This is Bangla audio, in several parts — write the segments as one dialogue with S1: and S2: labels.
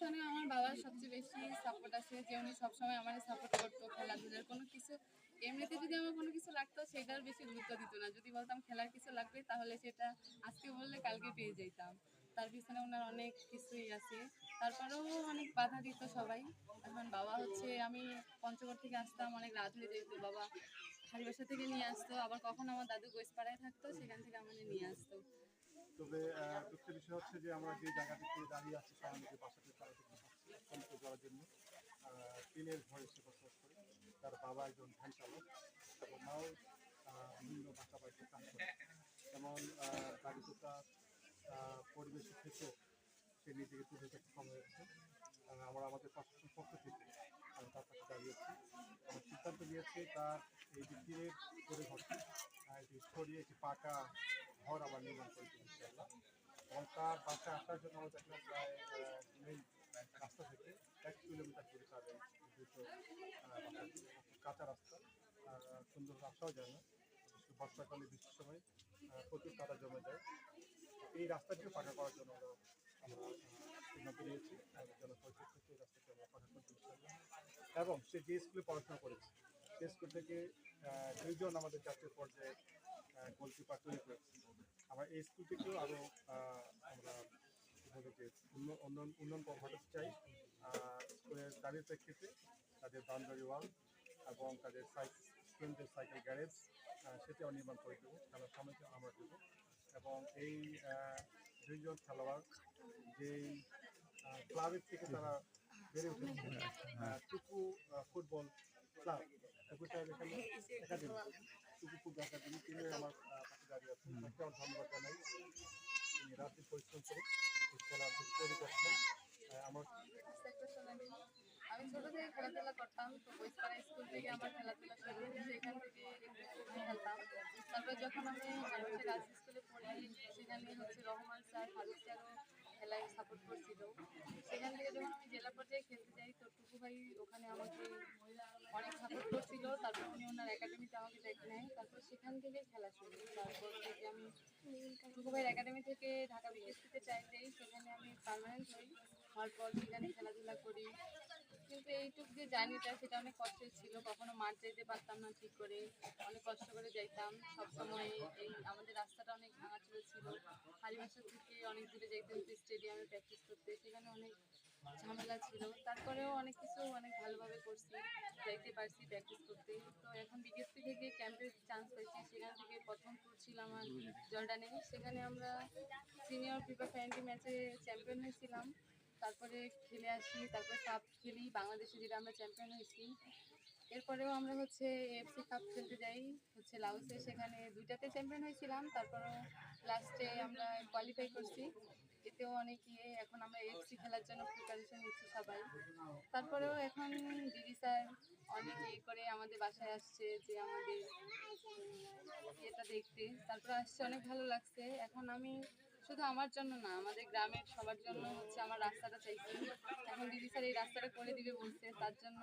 S1: পিছনে আমার বাবার সবচেয়ে বেশি সাপোর্ট আছে, যে উনি সবসময় আমার সাপোর্ট করতো, খেলাধুলার কোনো কিছু। এমনিতে যদি আমার কোনো কিছু লাগতো, সেটার বেশি গুরুত্ব দিত না। যদি বলতাম খেলার কিছু লাগবে, তাহলে সেটা আজকে বললে কালকে পেয়ে যেতাম তার পিছনে ওনার অনেক কিছুই আছে। তারপরেও অনেক বাধা দিত সবাই। এখন বাবা হচ্ছে, আমি পঞ্চগড় থেকে আসতাম, অনেক রাত হয়ে যেত বাবা হাড়ি বাসা থেকে নিয়ে আসতো, আবার কখন আমার দাদু গোসপাড়ায় থাকতো, সেখান থেকে আমাদের নিয়ে আসতো।
S2: তবে দুঃখের বিষয় হচ্ছে যে আমরা যে জায়গাটিতে দাঁড়িয়ে আছি সামনে যে বাসাটি তারা দেখতে পাচ্ছি জন্য। টিনের ঘরে সে বসবাস করে। তার বাবা একজন ভ্যান চালক এবং মাও বিভিন্ন বাসা বাড়িতে কাজ করে। যেমন দারিদ্রতা পরিবেশের থেকে সে নিজেকে তুলে ধরতে সক্ষম হয়েছে। আমরা আমাদের প্রশাসন পক্ষ থেকে আমরা তার পাশে দাঁড়িয়েছি আমরা সিদ্ধান্ত নিয়েছি তার এই যে টিনের করে ঘরটি এটি সরিয়ে একটি পাকা ঘর আবার নির্মাণ করেছি এবং তার বাসায় আসার জন্য আমরা দেখলাম প্রায় রাস্তা থেকে এক কিলোমিটার দূরে এই দুটো কাঁচা রাস্তা। আর সুন্দর রাস্তাও যায় না। বর্ষাকালে, বৃষ্টির সময় প্রচুর কাদা জমে যায়। এই রাস্তাটিও পাকা করার জন্য আমরা সিদ্ধান্ত নিয়েছি। জনপরিষদ থেকে এই রাস্তাটি আমরা পাকা করতে এবং সে যে স্কুলে পড়াশোনা করেছে, সে স্কুল থেকে দুইজন আমাদের জাতীয় পর্যায়ে গোলকিপার তৈরি করেছে আমরা এই স্কুল থেকেও আরও আমরা উন্ন- উন্নয়ন উন্নয়ন ঘটাতে চাই। স্কুলের গাড়ির প্রেক্ষিতে তাদের বাউন্ডারি ওয়াল এবং তাদের স্টুডেন্টদের সাইকেল গ্যারেজ সেটাও নির্মাণ করে দেবো খেলার সময়কে আমরা দেবো। এবং এই দুইজন খেলোয়াড় যেই ক্লাবের থেকে তারা বেড়ে উঠেছে টুকু ফুটবল ক্লাব টুকুটা এখানে একাডেমি। টুকু ফুটবল একাডেমি তিনি আমার পাশে দাঁড়িয়ে আছেন তাকে আমার ধন্যবাদ জানাই। তিনি রাত্রি পরিশ্রম করে এই খেলার তৈরি করছেন। আমার
S1: আমি ছোট থেকে খেলাধুলা করতাম তো বইসপাড়া স্কুল থেকে আমার খেলাধুলা শুরু সেখান থেকে খেলতাম। তারপর যখন আমি মানুষের গার্লস স্কুলে পড়ি সেখানে হচ্ছে রহমান স্যার ফারুক স্যারও খেলায় সাপোর্ট করছিল। সেখান থেকে যখন আমি জেলা পর্যায়ে খেলতে যাই তো টুকু ভাই ওখানে আমাকে অনেক সাপোর্ট করছিল, তারপর উনি ওনার একাডেমিতে আমাকে দেখে নেয়। তারপর সেখান থেকে খেলা শুরু। তারপর থেকে আমি ভাইয়ের একাডেমি থেকে ঢাকা বিকেএসপিতে চাই দেই সেখানে আমি পার্মানেন্ট হই। হওয়ার পর সেখানে খেলাধুলা করি। কিন্তু এইটুক যে জার্নিটা, সেটা অনেক কষ্টের ছিল। কখনো মাঠ যেতে পারতাম না ঠিক করে। অনেক কষ্ট করে যাইতাম। সবসময় এই আমাদের রাস্তাটা অনেক ভাঙাচুরো ছিল। হারিবাসা থেকে অনেক দূরে যাইতে হতো স্টেডিয়ামে প্র্যাকটিস করতে। সেখানে অনেক ঝামেলা ছিল। তারপরেও অনেক কিছু অনেক ভালোভাবে করছি যাইতে পারছি প্র্যাকটিস করতে। তো এখন বিকেএসপি থেকে ক্যাম্পের চান্স পাইছি। সেখান থেকে প্রথম ট্যুর ছিল আমার জর্ডানে। সেখানে আমরা সিনিয়র ফিফা ফ্যান্টি ম্যাচে চ্যাম্পিয়ন হয়েছিলাম। তারপরে খেলে আসি, তারপরে কাপ খেলি। বাংলাদেশে যেটা আমরা চ্যাম্পিয়ন হয়েছি। এরপরেও আমরা হচ্ছে এফসি কাপ খেলতে যাই। হচ্ছে লাউসে সেখানে দুইটাতে চ্যাম্পিয়ন হয়েছিলাম। তারপরেও লাস্টে আমরা কোয়ালিফাই করছি। এতেও অনেক ইয়ে এখন আমরা এফসি খেলার জন্য প্রিপারেশন নিচ্ছি সবাই। তারপরেও এখন দিদি স্যার অনেক ইয়ে করে আমাদের বাসায় আসছে যে আমাদের এটা দেখতে। তারপরে আসছে, অনেক ভালো লাগছে। এখন আমি শুধু আমার জন্য না, আমাদের গ্রামের সবার জন্য হচ্ছে আমার রাস্তাটা চাইছি। এখন দিদি স্যার এই রাস্তাটা করে দিবে বলছে, তার জন্য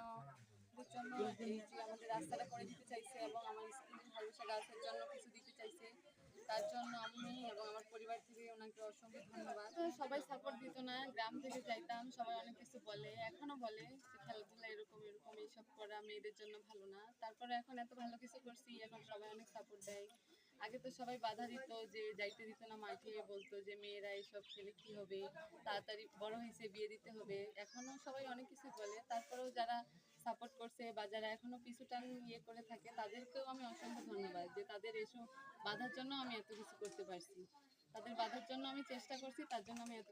S1: জন্য এই যে আমাদের রাস্তাটা করে দিতে চাইছে এবং আমার স্কুল ভালোবাসা গার্লসের জন্য কিছু দিতে চাইছে। তার জন্য আমি এবং আমার পরিবার থেকে ওনাকে অসংখ্য ধন্যবাদ। সবাই সাপোর্ট দিত না, গ্রাম থেকে যাইতাম, সবাই অনেক কিছু বলে বলে খেলাধুলা এরকম এরকম এইসব করা মেয়েদের জন্য ভালো না। তারপরে এখন এত ভালো কিছু করছি, এখন সবাই অনেক সাপোর্ট দেয়। আগে তো সবাই বাধা দিত যে যাইতে দিত না মাঠে বলতো যে মেয়েরা এইসব খেলে কি হবে, তাড়াতাড়ি বড় হয়েছে, বিয়ে দিতে হবে। এখনও সবাই অনেক কিছু বলে। তারপরেও যারা সাপোর্ট করছে বা যারা এখনও পিছু ইয়ে করে থাকে, তাদেরকেও আমি অসংখ্য ধন্যবাদ যে তাদের এসব বাধার জন্য আমি এত কিছু করতে পারছি। তাদের বাধার জন্য আমি চেষ্টা করছি, তার জন্য আমি এত